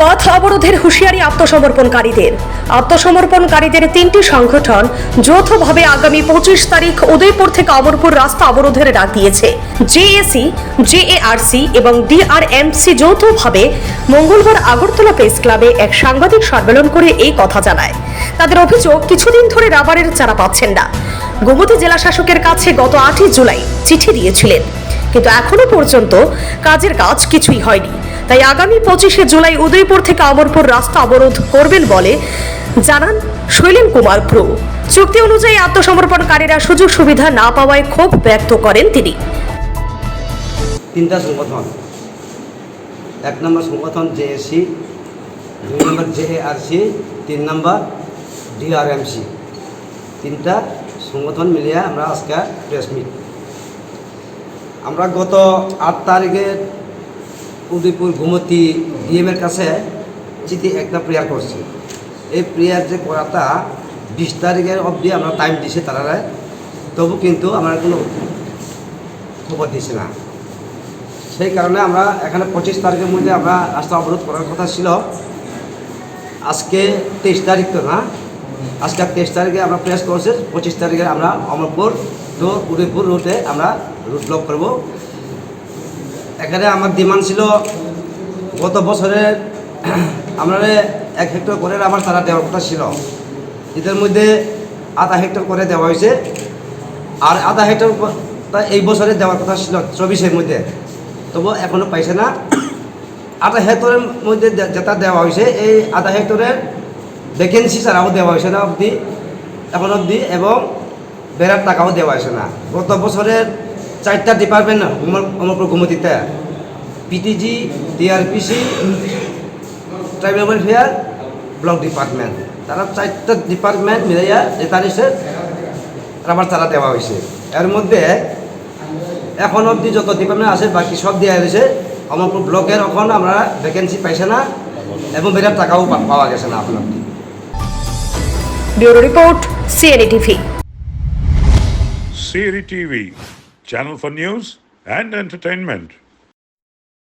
পথ অবরোধের হুঁশিয়ারি আত্মসমর্পণকারীদের। আত্মসমর্পণকারীদের তিনটি সংগঠন যৌথভাবে আগামী পঁচিশ তারিখ উদয়পুর থেকে অমরপুর রাস্তা অবরোধের ডাক দিয়েছে। জেএসি জেএআরসি এবং ডিআরএমসি যৌথভাবে মঙ্গলবার আগরতলা প্রেস ক্লাবে এক সাংবাদিক সম্মেলন করে এই কথা জানায়। তাদের অভিযোগ, কিছুদিন ধরে রাবারের চারা পাচ্ছেন না। গোমতী জেলা শাসকের কাছে গত আটই জুলাই চিঠি দিয়েছিলেন। কিন্তু এখনও পর্যন্ত কাজের কাজ কিছুই হয়নি। তাই আগামী পঁচিশে জুলাই উদয়পুর থেকে অমরপুর রাস্তা অবরোধ করবেন বলে জানান শৈলেন কুমার প্রু। চুক্তি অনুযায়ী আত্মসমর্পণকারীরা সুযোগ সুবিধা না পাওয়ায় ক্ষোভ ব্যক্ত করেন তিনি। তিনটা সংগঠন। এক নম্বর সংগঠন জেএসি দুই নম্বর জেএআরসি তিন নম্বর ডিআরএমসি তিনটা সংগঠন মিলিয়ে আমরা আজকে প্রেস মিট আমরা গত আট তারিখে উদয়পুর ঘুমতি ডিএমের কাছে চিঠি একটা প্রেয়ার করছি। এই প্রেয়ার যে করাটা বিশ তারিখের অবধি আমরা টাইম দিছি তারা তবু কিন্তু আমরা কোনো খবর দিছি না। সেই কারণে আমরা এখানে পঁচিশ তারিখের মধ্যে আমরা রাস্তা অবরোধ করার কথা ছিল। আজকে তেইশ তারিখ তো না আজকে তেইশ তারিখে আমরা প্রেস করছি পঁচিশ তারিখে আমরা অমরপুর তো উদয়পুর রুটে আমরা রুট ব্লক করব। এখানে আমার ডিমান্ড ছিল গত বছরের আমরা এক হেক্টর করে আমার তারা দেওয়ার কথা ছিল। এদের মধ্যে আধা হেক্টর করে দেওয়া হয়েছে। আর আধা হেক্টর এই বছরে দেওয়ার কথা ছিল চব্বিশের মধ্যে। তবু এখনও পাইছে না। আধা হেক্টরের মধ্যে যেটা দেওয়া হয়েছে, এই আধা হেক্টরের ভ্যাকেন্সি ছাড়াও দেওয়া হয়েছে না অবধি, এখন অবধি, এবং বেড়ার টাকাও দেওয়া হয়েছে না। গত বছরের চারটা department Amarpur ঘুমতিতে। PTG DRPC tribal welfare block department তারা চারটা ডিপার্টমেন্ট মিলাইয়া তেতাল্লিশের রাবার চারা দেওয়া হয়েছে। এর মধ্যে এখন অবধি যত ডিপার্টমেন্ট আছে, বাকি সব দেওয়া হয়েছে। অমরপুর ব্লকের এখন আমরা ভ্যাকেন্সি পাইছে না, এবং বেটার টাকাও পাওয়া গেছে না এখন bureau report CNE TV CNE TV channel for news and entertainment